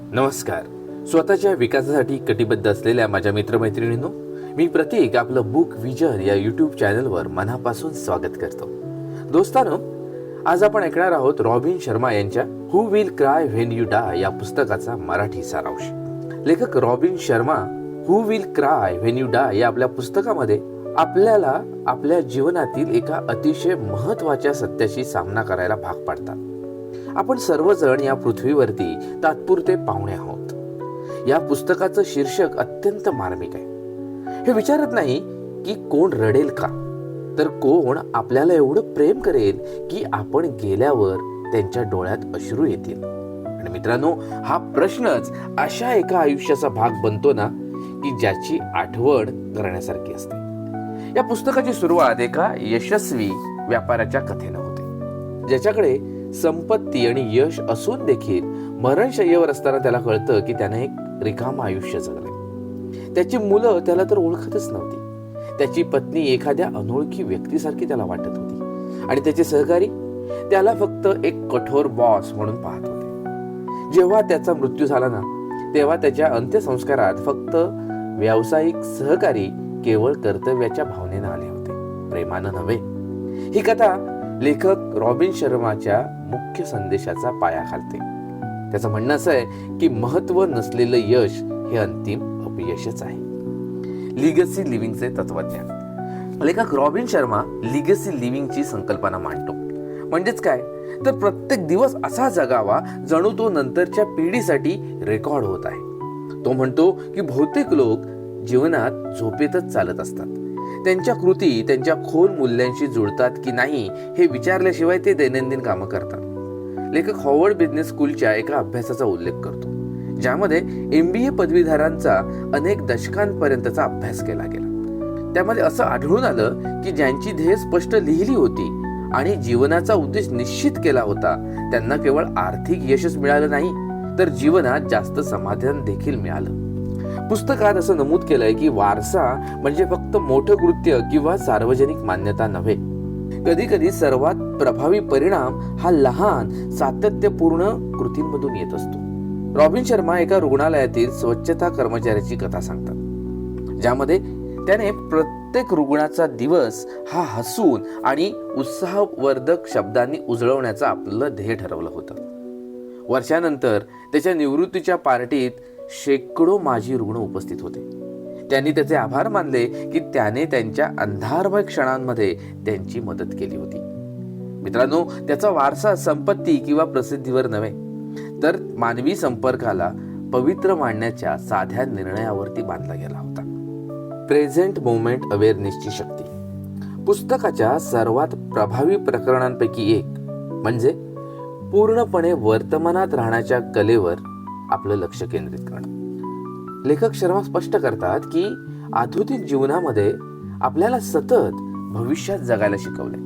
नमस्कार. स्वतःच्या विकासासाठी कटिबद्ध असलेल्या माझ्या मित्रमैत्रिणींनो मी प्रतीक आपलं बुक विजन या युट्यूब चॅनलवर मनापासून स्वागत करतो. दोस्तानो आज आपण ऐकणार आहोत रॉबिन शर्मा यांच्या who will cry when you die या पुस्तकाचा मराठी सारांश. लेखक Robin Sharma who will cry when you die या आपल्या पुस्तकामध्ये आपल्याला आपल्या जीवनातील एका अतिशय महत्त्वाच्या सत्याशी सामना करायला भाग पाडतात. आपण सर्वजण या पृथ्वीवरती तात्पुरते पाहुणे आहोत. या पुस्तकाचं शीर्षक अत्यंत मार्मिक आहे. हे विचारत नाही की कोण रडेल का? तर कोण आपल्याला एवढं प्रेम करेल की आपण गेल्यावर त्यांच्या डोळ्यात अश्रू येतील? आणि मित्रांनो हा प्रश्नच अशा एका आयुष्याचा भाग बनतो ना की ज्याची आठवण करण्यासारखी असते. या पुस्तकाची सुरुवात एका यशस्वी व्यापाऱ्याच्या कथेनं होते. ज्याच्याकडे संपत्ती आणि यश असून देखील मरणशय्येवर असताना त्याला कळतं की त्याने एक रिकाम आयुष्य जगलंय. त्याची मुलं त्याला तर ओळखतच नव्हती. त्याची पत्नी एखाद्या अनोळखी व्यक्तीसारखी त्याला वाटत होती. आणि त्याचे सहकारी त्याला फक्त एक कठोर बॉस म्हणून पाहत होते. जेव्हा त्याचा मृत्यू झाला ना तेव्हा त्याच्या अंत्यसंस्कारात फक्त व्यावसायिक सहकारी केवळ कर्तव्याच्या भावनेनं आले होते. प्रेमानं नव्हे. ही कथा लेखक रॉबिन शर्माच्या मुख्य संदेशाचा पाया घालते. त्याचं म्हणणं असं आहे की महत्त्व नसलेलं यश हे अंतिम अपयशच आहे. लिगसी लिव्हिंगचे तत्वज्ञान. लेखक रॉबिन शर्मा लिगसी लिव्हिंगची संकल्पना मांडतो. म्हणजेच काय? तर प्रत्येक दिवस असा जगावा जणू तो नंतरच्या पिढीसाठी रेकॉर्ड होत आहे. तो म्हणतो की बहुतेक लोक जीवनात झोपेतच चालत असतात. त्यांच्या कृती त्यांच्या खोल मूल्यांशी जुळतात की नाही हे विचारल्याशिवाय ते दैनंदिन कामं करतात. लेखक हॉवर्ड बिझनेस स्कूलच्या एका अभ्यासाचा उल्लेख करतो ज्यामध्ये एम बी ए पदवीधरांचा अनेक दशकांपर्यंतचा अभ्यास केला गेला. त्यामध्ये असं आढळून आलं की ज्यांची ध्येय स्पष्ट लिहिली होती आणि जीवनाचा उद्देश निश्चित केला होता त्यांना केवळ आर्थिक यशच मिळालं नाही तर जीवनात जास्त समाधान देखील मिळालं. पुस्तकात असं नमूद केलंय की वारसा म्हणजे फक्त मोठं कृत्य किंवा सार्वजनिक मान्यता नव्हे. कधी कधी सर्वात प्रभावी परिणाम हा लहान सातत्यपूर्ण कृतींमधून येत असतो. रॉबिन शर्मा एका रुग्णालयातील स्वच्छता कर्मचाऱ्याची कथा सांगतात ज्यामध्ये त्याने प्रत्येक रुग्णाचा दिवस हा हसून आणि उत्साहवर्धक शब्दांनी उजळवण्याचं आपलं ध्येय ठरवलं होतं. वर्षानंतर त्याच्या निवृत्तीच्या पार्टीत शेकडो माजी रुग्ण उपस्थित होते. त्यांनी त्याचे आभार मानले की त्याने त्यांच्या अंधारमय क्षणांमध्ये त्यांची मदत केली होती. मित्रांनो त्याचा वारसा संपत्ती किंवा प्रसिद्धीवर नव्हे तर मानवी संपर्काला पवित्र मांडण्याच्या साध्या निर्णयावरती बांधला गेला होता. प्रेझेंट मोमेंट अवेअरनेसची शक्ती. पुस्तकाच्या सर्वात प्रभावी प्रकरणांपैकी एक म्हणजे पूर्णपणे वर्तमानात राहण्याच्या कलेवर आपलं लक्ष केंद्रित करणं. लेखक शर्मा स्पष्ट करतात की आधुनिक जीवनामध्ये आपल्याला सतत भविष्यात जगायला शिकवलंय.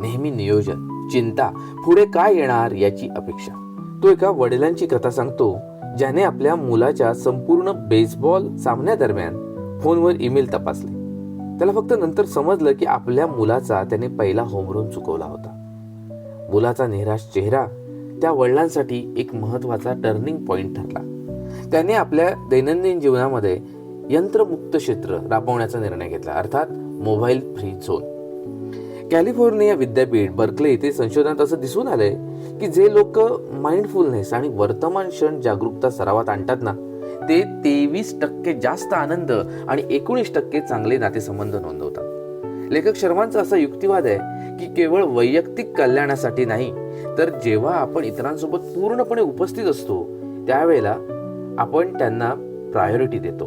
नेहमी नियोजन चिंता पुढे काय येणार याची अपेक्षा. तो एका वडिलांची कथा सांगतो ज्याने आपल्या मुलाच्या संपूर्ण बेसबॉल सामन्यादरम्यान फोनवर ईमेल तपासले. त्याला फक्त नंतर समजलं की आपल्या मुलाचा त्याने पहिला होमरून चुकवला होता. मुलाचा निराश चेहरा त्या वडिलांसाठी एक महत्त्वाचा टर्निंग पॉइंट ठरला. त्याने आपल्या दैनंदिन जीवनामध्ये यंत्रमुक्त क्षेत्र राबवण्याचा निर्णय घेतला अर्थात मोबाईल फ्री झोन कॅलिफोर्निया विद्यापीठ बर्कले येथे संशोधनात असं दिसून आलंय की जे लोक माइंडफुलनेस आणि वर्तमान क्षण जागरूकता सरावात आणतात ना ते तेवीस टक्के जास्त आनंद आणि एकोणीस टक्के चांगले नातेसंबंध नोंदवतात. लेखक शर्मांचा असा युक्तिवाद आहे की केवळ वैयक्तिक कल्याणासाठी नाही तर जेव्हा आपण इतरांसोबत पूर्णपणे उपस्थित असतो त्यावेळेला आपण त्यांना प्रायोरिटी देतो.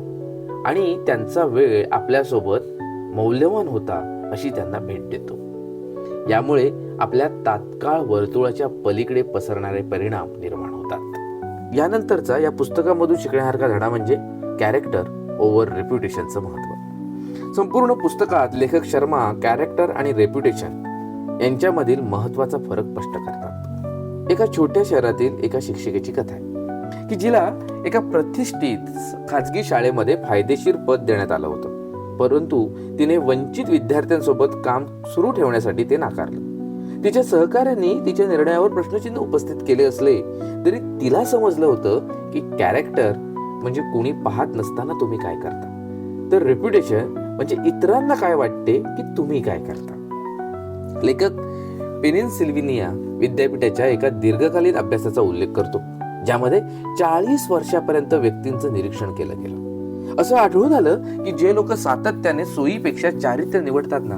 आणि त्यांचा वेळ आपल्यासोबत मौल्यवान होता अशी त्यांना भेट देतो. यामुळे आपल्या तात्काळ वर्तुळाच्या पलीकडे पसरणारे परिणाम निर्माण होतात. यानंतरचा या पुस्तकामधून शिकण्यासारखा धडा म्हणजे कॅरेक्टर ओव्हर रेप्युटेशनचं महत्त्व संपूर्ण पुस्तकात लेखक शर्मा कॅरेक्टर आणि रेप्युटेशन यांच्यामधील महत्त्वाचा फरक स्पष्ट करतात. एका छोट्या शहरातील एका शिक्षिकेची कथा आहे की जिला एका प्रतिष्ठित खाजगी शाळेमध्ये फायदेशीर पद देण्यात आलं होतं. परंतु तिने वंचित विद्यार्थ्यांसोबत काम सुरू ठेवण्यासाठी ते नाकारलं. तिच्या सहकाऱ्यांनी तिच्या निर्णयावर प्रश्नचिन्ह उपस्थित केले असले तरी तिला समजलं होतं की कॅरेक्टर म्हणजे कोणी पाहत नसताना तुम्ही काय करता. तर रेप्युटेशन म्हणजे इतरांना काय वाटते की तुम्ही काय करता. लेखक पेनिनसिल्व्हिनिया विद्यापीठाच्या एका दीर्घकालीन अभ्यासाचा उल्लेख करतो ज्यामध्ये चाळीस वर्षापर्यंत व्यक्तींचं निरीक्षण केलं गेलं. असं आढळून आलं की जे लोक सातत्याने सोयीपेक्षा चारित्र्य निवडतात ना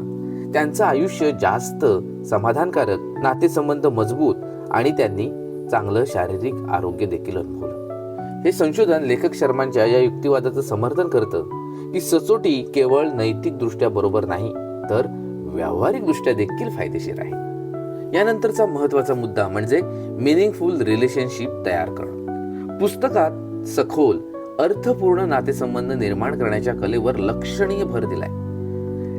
त्यांचं आयुष्य जास्त समाधानकारक नातेसंबंध मजबूत आणि त्यांनी चांगलं शारीरिक आरोग्य देखील अनुभवलं. हे संशोधन लेखक शर्मांच्या या युक्तिवादाचं समर्थन करतं की सचोटी केवळ नैतिकदृष्ट्या बरोबर नाही तर व्यावहारिकदृष्ट्या देखील फायदेशीर आहे. यानंतरचा महत्त्वाचा मुद्दा म्हणजे मिनिंगफुल रिलेशनशिप तयार करणं. पुस्तकात सखोल अर्थपूर्ण नातेसंबंध निर्माण करण्याच्या कलेवर लक्षणीय भर दिलाय.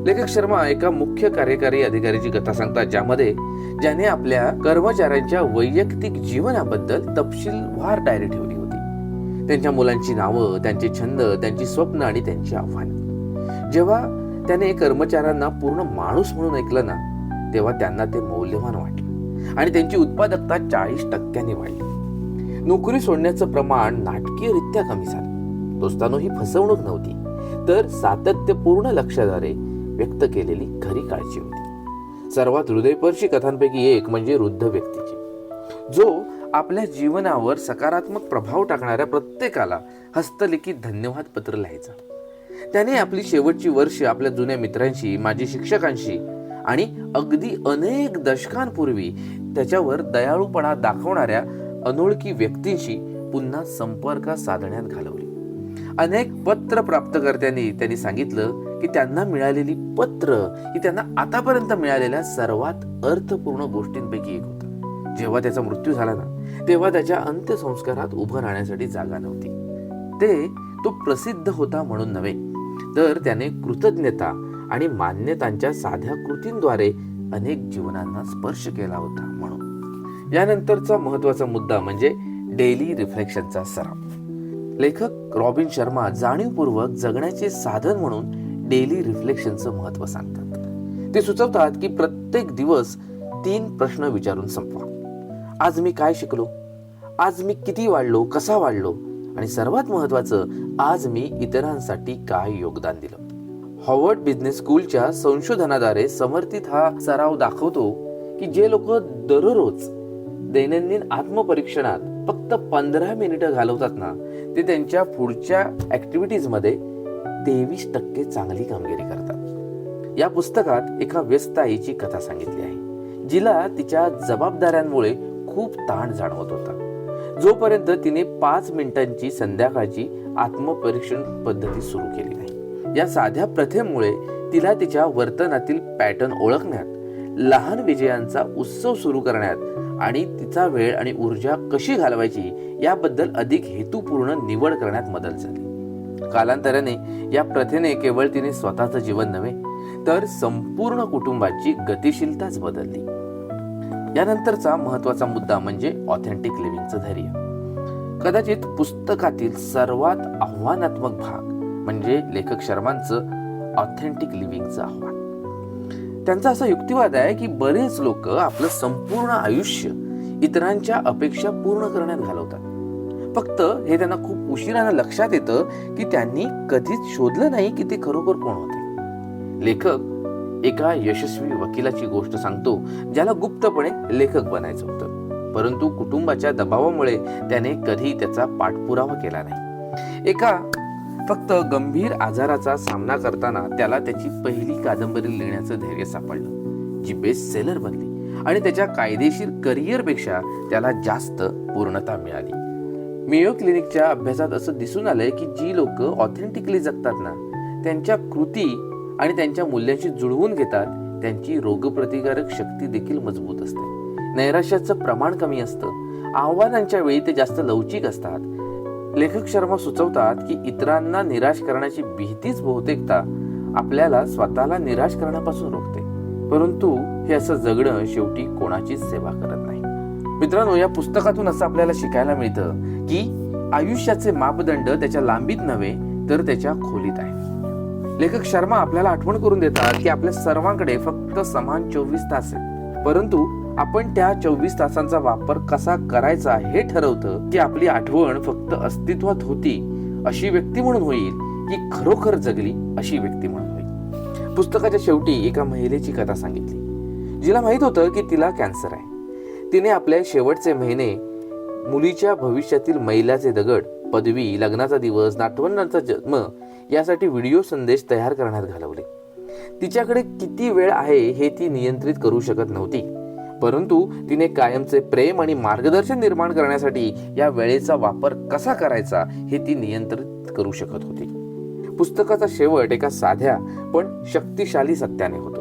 लेखक शर्मा एका मुख्य कार्यकारी अधिकाऱ्याची कथा सांगतात ज्यामध्ये ज्याने आपल्या कर्मचाऱ्यांच्या वैयक्तिक जीवनाबद्दल तपशीलवार डायरी ठेवली होती. त्यांच्या मुलांची नावं त्यांचे छंद त्यांची स्वप्न आणि त्यांची आव्हानं. जेव्हा त्याने कर्मचाऱ्यांना पूर्ण माणूस म्हणून ऐकलं ना तेव्हा त्यांना ते मौल्यवान वाटलं. आणि त्यांची उत्पादकता चाळीस टक्क्यांनी वाढली. नोकरी सोडण्याचं प्रमाण नाटकीयरित्या कमी झालं. दोस्तानो ही फसवणूक नव्हती तर सातत्यपूर्ण लक्षाद्वारे व्यक्त केलेली खरी काळजी होती. सर्वात हृदयपर्शी कथांपैकी एक म्हणजे वृद्ध व्यक्तीची. जो आपल्या जीवनावर सकारात्मक प्रभाव टाकणाऱ्या प्रत्येकाला हस्तलिखित धन्यवाद पत्र लिहायचा. त्याने आपली शेवटची वर्ष आपल्या जुन्या मित्रांशी माजी शिक्षकांशी आणि अगदी अनेक दशकांपूर्वी त्याच्यावर दयाळूपणा दाखवणाऱ्या अनोळखी व्यक्तींशी पुन्हा संपर्क साधण्यात घालवली. अनेक पत्र प्राप्तकर्त्यांनी त्यांनी सांगितलं की त्यांना मिळालेली पत्र ही त्यांना आतापर्यंत मिळालेल्या सर्वात अर्थपूर्ण गोष्टींपैकी एक होता. जेव्हा त्याचा मृत्यू झाला ना तेव्हा त्याच्या अंत्यसंस्कारात उभं राहण्यासाठी जागा नव्हती. ते तो प्रसिद्ध होता म्हणून नव्हे तर त्याने कृतज्ञता आणि मान्यतांच्या साध्या कृतींद्वारे अनेक जीवनांना स्पर्श केला होता म्हणून. यानंतरचा महत्त्वाचा मुद्दा म्हणजे डेली रिफ्लेक्शनचा सराव. लेखक रॉबिन शर्मा जाणीवपूर्वक जगण्याचे साधन म्हणून डेली रिफ्लेक्शनचं महत्त्व सांगतात. ते सुचवतात की प्रत्येक दिवस तीन प्रश्न विचारून संपवा. आज मी काय शिकलो? आज मी किती वाढलो? कसा वाढलो? आणि सर्वात महत्वाचं आज मी इतरांसाठी काय योगदान दिलं? हॉवर्ड बिझनेस स्कूलच्या संशोधनाद्वारे समर्थित हा सराव दाखवतो की जे लोक दररोज दैनंदिन आत्मपरीक्षणात फक्त पंधरा मिनिटं घालवतात ना ते त्यांच्या पुढच्या ॲक्टिव्हिटीजमध्ये तेवीस टक्के चांगली कामगिरी करतात. या पुस्तकात एका व्यस्त आईची कथा सांगितली आहे जिला तिच्या जबाबदाऱ्यांमुळे खूप ताण जाणवत होता. जोपर्यंत तिने पाच मिनिटांची संध्याकाळची आत्मपरीक्षण पद्धती सुरू केली नाही. या साध्या प्रथेमुळे तिला तिच्या वर्तनातील पॅटर्न ओळखण्यात लहान विजयांचा उत्सव सुरू करण्यात आणि तिचा वेळ आणि ऊर्जा कशी घालवायची याबद्दल अधिक हेतुपूर्ण निवड करण्यात मदत झाली. कालांतराने या प्रथेने केवळ तिने स्वतःचं जीवन नव्हे तर संपूर्ण कुटुंबाची गतिशीलताच बदलली. यानंतरचा महत्त्वाचा मुद्दा म्हणजे ऑथेंटिक लिव्हिंगचं धैर्य. कदाचित पुस्तकातील सर्वात आव्हानात्मक भाग म्हणजे लेखक शर्मांचं ऑथेंटिक लिव्हिंगचं आव्हान. त्यांचा असा युक्तिवाद आहे की बरेच लोक आपलं संपूर्ण आयुष्य इतरांच्या अपेक्षा पूर्ण करण्यात घालवतात. फक्त हे त्यांना खूप उशिरानं लक्षात येतं की त्यांनी कधीच शोधलं नाही की ते खरोखर कोण होते. लेखक एका यशस्वी वकिलाची गोष्ट सांगतो ज्याला गुप्तपणे लेखक बनायचं होतं. परंतु कुटुंबाच्या दबावामुळे त्याने कधी त्याचा पाठपुरावा केला नाही. एका फक्त गंभीर आजाराचा सामना करताना त्याला त्याची पहिली कादंबरी लिहिण्याचं धैर्य सापडलं. जी बेस्ट सेलर बनली आणि त्याच्या कायदेशीर करिअरपेक्षा त्याला जास्त पूर्णता मिळाली. मेयो क्लिनिकच्या अभ्यासात असं दिसून आलंय की जी लोक ऑथेंटिकली जगतात ना त्यांच्या कृती आणि त्यांच्या मूल्यांशी जुळवून घेतात त्यांची रोगप्रतिकारक शक्ती देखील मजबूत असते. नैराश्याचं प्रमाण कमी असतं. आव्हानांच्या वेळी ते जास्त लवचिक असतात. लेखक शर्मा सुचवतात की इतरांना निराश करण्याची भीतीच बहुतेकदा आपल्याला स्वतःला निराश करण्यापासून रोखते. परंतु हे असं जगणं शेवटी कोणाचीच सेवा करत नाही. मित्रांनो या पुस्तकातून असं आपल्याला शिकायला मिळतं की आयुष्याचे मापदंड त्याच्या लांबीत नव्हे तर त्याच्या खोलीत आहे. लेखक शर्मा आपल्याला आठवण करून देतात की आपल्या सर्वांकडे फक्त समान चोवीस तास आहेत. परंतु आपण त्या चोवीस तासांचा वापर कसा करायचा हे ठरवतं की आपली आठवण फक्त अस्तित्वात होती अशी व्यक्ती म्हणून होईल की खरोखर जगली अशी व्यक्ती म्हणून होईल. पुस्तकाच्या शेवटी एका महिलेची कथा सांगितली. जिला माहीत होतं की तिला कॅन्सर आहे. तिने आपल्या शेवटचे महिने मुलीच्या भविष्यातील मैलाचे दगड पदवी लग्नाचा दिवस नाटवंडांचा जन्म यासाठी व्हिडिओ संदेश तयार करण्यात घालवले. तिच्याकडे किती वेळ आहे हे ती नियंत्रित करू शकत नव्हती. परंतु तिने कायमचे प्रेम आणि मार्गदर्शन निर्माण करण्यासाठी या वेळेचा वापर कसा करायचा हे ती नियंत्रित करू शकत होती. पुस्तकाचा शेवट एका साध्या पण शक्तिशाली सत्याने होतो.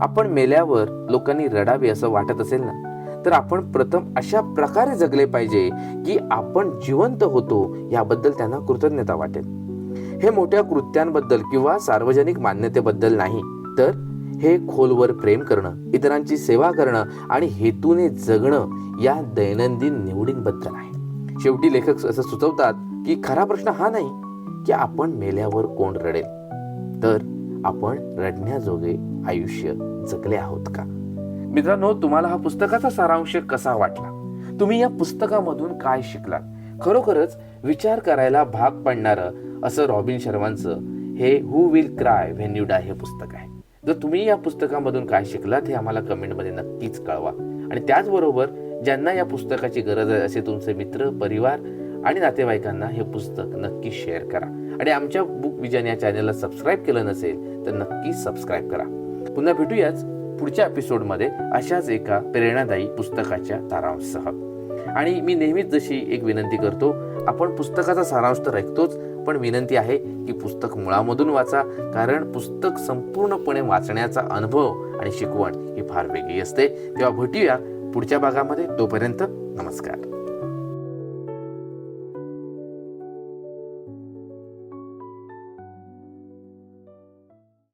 आपण मेल्यावर लोकांनी रडावे असं वाटत असेल ना? तर आपण प्रथम अशा प्रकारे जगले पाहिजे की आपण जिवंत होतो याबद्दल त्यांना कृतज्ञता वाटेल. हे मोठ्या कृत्यांबद्दल किंवा सार्वजनिक मान्यतेबद्दल नाही तर हे खोलवर प्रेम करणं इतरांची सेवा करणं आणि हेतूने जगणं या दैनंदिन निवडींबद्दल आहे. शेवटी लेखक असं सुचवतात की खरा प्रश्न हा नाही की आपण मेल्यावर कोण रडेल. तर आपण रडण्याजोगे आयुष्य जगले आहोत का? मित्रांनो तुम्हाला हा पुस्तकाचा सारांश कसा वाटला? तुम्ही या पुस्तकामधून काय शिकलात? खरोखरच विचार करायला भाग पाडणारं असं रॉबिन शर्मांचं हे who will cry when you die हे पुस्तक आहे. जर तुम्ही या पुस्तकामधून काय शिकलात हे आम्हाला कमेंटमध्ये नक्कीच कळवा. आणि त्याचबरोबर ज्यांना या पुस्तकाची गरज आहे असे तुमचे मित्र परिवार आणि नातेवाईकांना हे पुस्तक नक्की शेअर करा. आणि आमच्या बुक विजन या चॅनलला सबस्क्राईब केलं नसेल तर नक्की सबस्क्राईब करा. पुन्हा भेटूयाच पुढच्या एपिसोडमध्ये अशाच एका प्रेरणादायी पुस्तकाच्या सारांशसह. आणि मी नेहमीच जशी एक विनंती करतो आपण पुस्तकाचा सारांश तर ऐकतोच पण विनंती आहे की पुस्तक मुळामधून वाचा कारण पुस्तक संपूर्णपणे वाचण्याचा अनुभव आणि शिकवण ही फार वेगळी असते. तेव्हा भेटूया पुढच्या भागामध्ये. तोपर्यंत नमस्कार.